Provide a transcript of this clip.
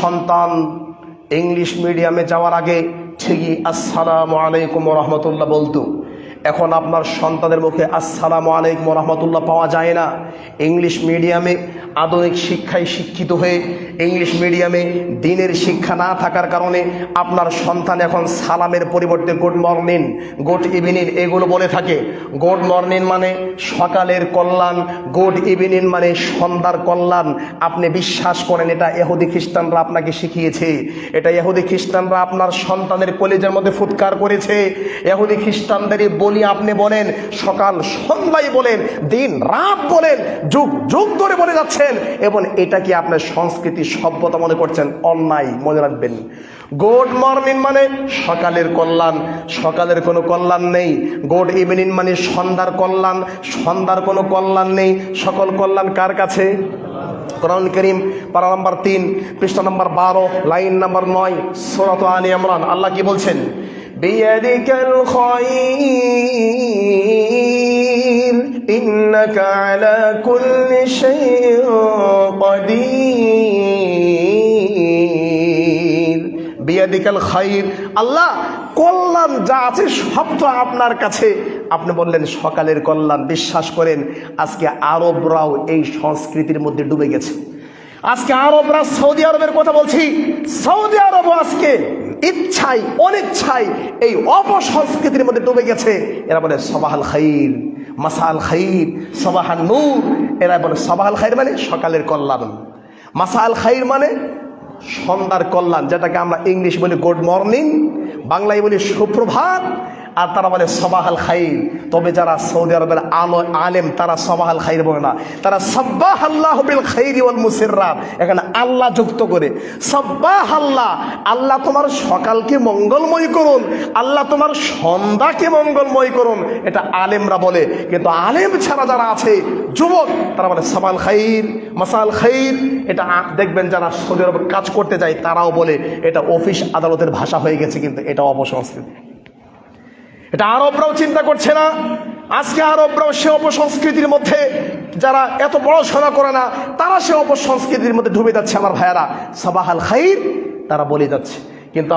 সন্তান ইংলিশ মিডিয়ামে যাওয়ার আগে ঠিকই আসসালামু আলাইকুম রহমতুল্লাহ বলতো। এখন আপনার সন্তানের মুখে আসসালামু আলাইকুম রহমতুল্লাহ পাওয়া যায় না। ইংলিশ মিডিয়ামে আধুনিক শিক্ষায় শিক্ষিত হয়ে ইংলিশ মিডিয়ামে দিনের শিক্ষা না থাকার কারণে আপনার সন্তান এখন সালামের পরিবর্তে গুড মর্নিং গুড ইভিনিং এগুলো বলে থাকে। গুড মর্নিং মানে সকালের কল্যাণ গুড ইভিনিং মানে সন্ধ্যার কল্যাণ। আপনি বিশ্বাস করেন, এটা এহুদি খ্রিস্টানরা আপনাকে শিখিয়েছে। এটা এহুদি খ্রিস্টানরা আপনার সন্তানের কলেজের মধ্যে ফুৎকার করেছে। এহুদি খ্রিস্টানদেরই বলি আপনি বলেন, সকাল সন্ধ্যায় বলেন, দিন রাত বলেন, যুগ যুগ ধরে বলে যাচ্ছেন, এবং এটা কি আপনার সংস্কৃতি সভ্যতা মনে করছেন? অন্যায়, মনে রাখবেন। গুড মর্নিং মানে সকালের কল্যাণ, সকালের কোনো কল্যাণ নেই। গুড ইভিনিং মানে সন্ধ্যার কল্যাণ, সন্ধ্যার কোনো কল্যাণ নেই। সকল কল্যাণ কার কাছে? করিম, পারা নাম্বার তিন, পৃষ্ঠা নম্বর বারো, লাইন নম্বর নয়, সোরাত আলী ইমরান। আল্লাহ কি বলছেন? بيدك الخير إنك على كل شيء قدير বিয়াদিকাল খাইর আল্লাহ কল্যাণ যা আছে সব তো আপনার কাছে আপনি বললেন সকালের কল্যাণ বিশ্বাস করেন আজকে আরবরাও এই সংস্কৃতির মধ্যে ডুবে গেছে আজকে আরবরা সৌদি আরবের কথা বলছি সৌদি আরবও আজকে ইচ্ছাই, অনিচ্ছাই এই অপসংস্কৃতির মধ্যে ডুবে গেছে। এরা বলে সবাহাল খাইর, মাসাল খাইর, সবাহান নূর। এরা বলে সবাহাল খাইর মানে সকালের কল্যাণ। মাসাল খাইর মানে সন্ধ্যার কল্যাণ, যেটাকে আমরা ইংলিশ বলি গুড মর্নিং বাংলায় বলি সুপ্রভাত আর তারা বলে সবাহাল খাইর। তবে যারা সৌদি আরবের আলো আলেম, তারা সবাহাল খাইর বলে না। তারা সব্বাহ আল্লাহ বিল খাইরি ওয়াল এখানে আল্লাহ যুক্ত করে সব্বাহ আল্লাহ আল্লাহ তোমার সকালকে মঙ্গলময় করুন, আল্লাহ তোমার সন্ধ্যাকে মঙ্গলময় করুন, এটা আলেমরা বলে। কিন্তু আলেম ছাড়া যারা আছে, যুবক, তারা বলে সবাল খাইর, মাসাল খাইর। এটা দেখবেন যারা সৌদি আরবে কাজ করতে যায়, তারাও বলে, এটা অফিস আদালতের ভাষা হয়ে গেছে, কিন্তু এটা অপসংস্কৃতি। এটা আরবরাও চিন্তা করছে না। আজকে আরবরাও সে অপসংস্কৃতির মধ্যে যারা এত পড়াশোনা করে না, তারা সে অপসংস্কৃতির মধ্যে ডুবে যাচ্ছে, আমার ভাইয়ারা। সাবাহাল খাই তারা বলে যাচ্ছে। কিন্তু